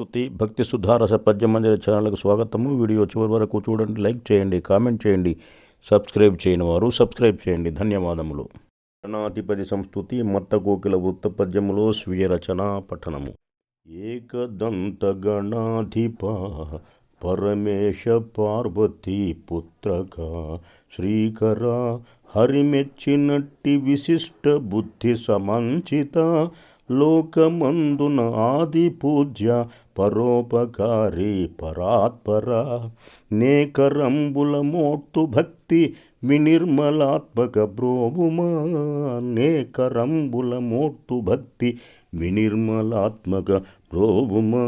స్తుతి భక్తి సుధారస పద్యమందిర ఛానల్కు స్వాగతము. వీడియో చివరి వరకు చూడండి లైక్ చేయండి కామెంట్ చేయండి సబ్స్క్రైబ్ చేయని వారు సబ్స్క్రైబ్ చేయండి. ధన్యవాదములు. గణాధిపతి సంస్థుతి మత్త కోకిల వృత్త పద్యములో స్వీయ రచన పఠనము. ఏకదంత గణాధిప పరమేశ పార్వతీ పుత్రక శ్రీకర హరిమెచ్చినట్టి విశిష్ట బుద్ధి సమంచిత లోకమందున ఆది పూజ్య పరోపకారి పరాత్పర నేకరంబుల మోట్టు భక్తి వినిర్మలాత్మక బ్రోవుమా నేకరంబుల మోట్టు భక్తి వినిర్మలాత్మక బ్రోవుమా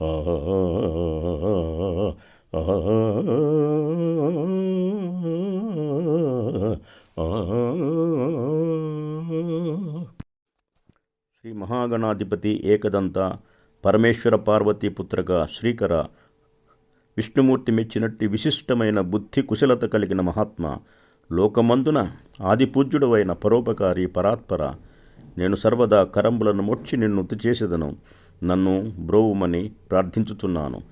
ఆ ఆ శ్రీ మహాగణాధిపతి ఏకదంత పరమేశ్వర పార్వతీ పుత్రక శ్రీకర విష్ణుమూర్తి మెచ్చినట్టు విశిష్టమైన బుద్ధి కుశలత కలిగిన మహాత్మ లోకమందున ఆదిపూజ్యుడవైన పరోపకారి పరాత్పర నేను సర్వదా కరంబులను మొచ్చి నిన్ను చేసేదను నన్ను బ్రోవుమని ప్రార్థించుచున్నాను.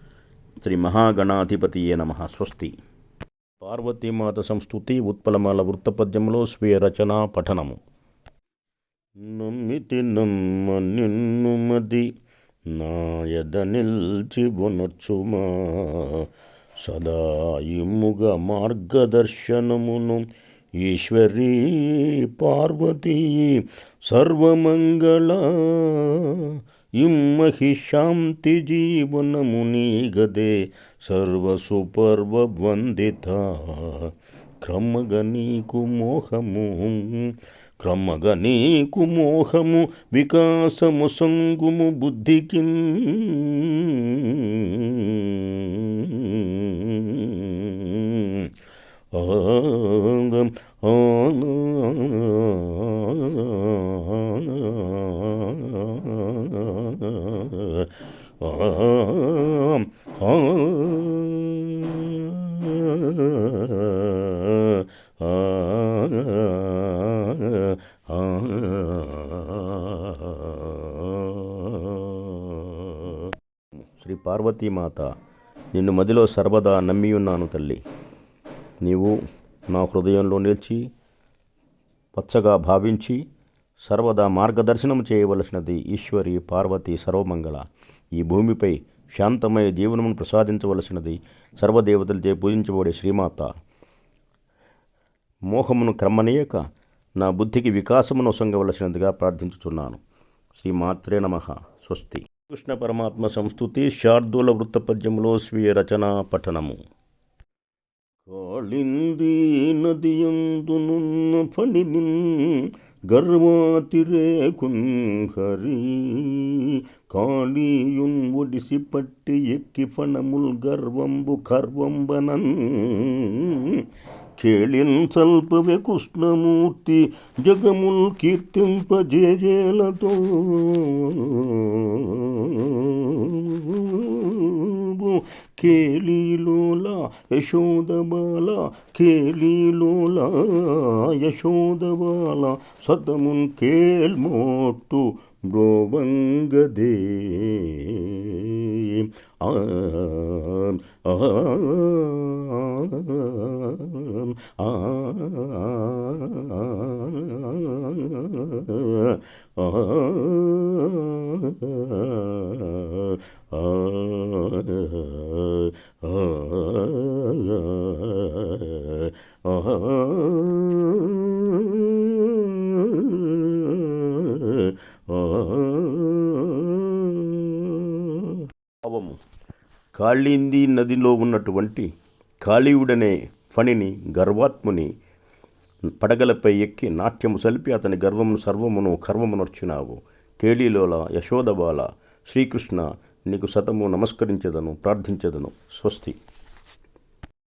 శ్రీ మహాగణాధిపతి ఏ నమ స్వస్తి. పార్వతీమాత సంస్కృతి ఉత్పలమాల వృత్తపద్యంలో స్వీయ రచన పఠనము. నమ్మితి నమ్మ నిన్ను మది నాయద నిల్చి ఉనర్చుమా సదా ఇమ్ముగ మార్గదర్శనమును ఈశ్వరీ పార్వతీ సర్వమంగళ. ఇమ్మహి శాంతి జీవనము నీగదే క్రమగ నీకు మోహము క్రమగ నీకు మోహము వికాసము సంగుము బుద్ధికి ఆ శ్రీ పార్వతీమాత నిన్ను మదిలో సర్వదా నమ్మియున్నాను తల్లి. నీవు నా హృదయంలో నిలిచి పచ్చగా భావించి సర్వదా మార్గదర్శనం చేయవలసినది ఈశ్వరి పార్వతి సర్వమంగళ. ఈ భూమిపై శాంతమయ జీవనమును ప్రసాదించవలసినది సర్వదేవతలచే పూజించబడే శ్రీమాత. మోహమును క్రమనీయక నా బుద్ధికి వికాసమును సంగవలసినదిగా ప్రార్థించుచున్నాను. శ్రీమాత్రే నమ. స్వస్తి. కృష్ణ పరమాత్మ సంస్థుతి శార్దూల వృత్తపద్యములో స్వీయ రచన పఠనము. కాళింది నదియందునున్న ఫణిని గర్వాతిరేకున్ హరి కాళీయున్ ఒడిసి పట్టి ఎక్కి ఫణముల్ గర్వంబు కర్వంబనన్. కేళిన్ సల్పవే కృష్ణమూర్తి జగముల్ కీర్తింపజేజేలతో కేలీలోల యశోదబాల కేలీలోల యశోదబాల సతమున్ కేల్మోట్టు గోవంగదే ఆ ఆ ఆ భావము కాళింది నదిలో ఉన్నటువంటి కాళీవుడనే ఫణిని గర్వాత్ముని పడగలపై ఎక్కి నాట్యము సలిపి అతని గర్వమును సర్వమును కర్వమునర్చినావు కేళీలోల యశోదబాల శ్రీకృష్ణ నీకు సతము నమస్కరించదను ప్రార్థించదను. స్వస్తి.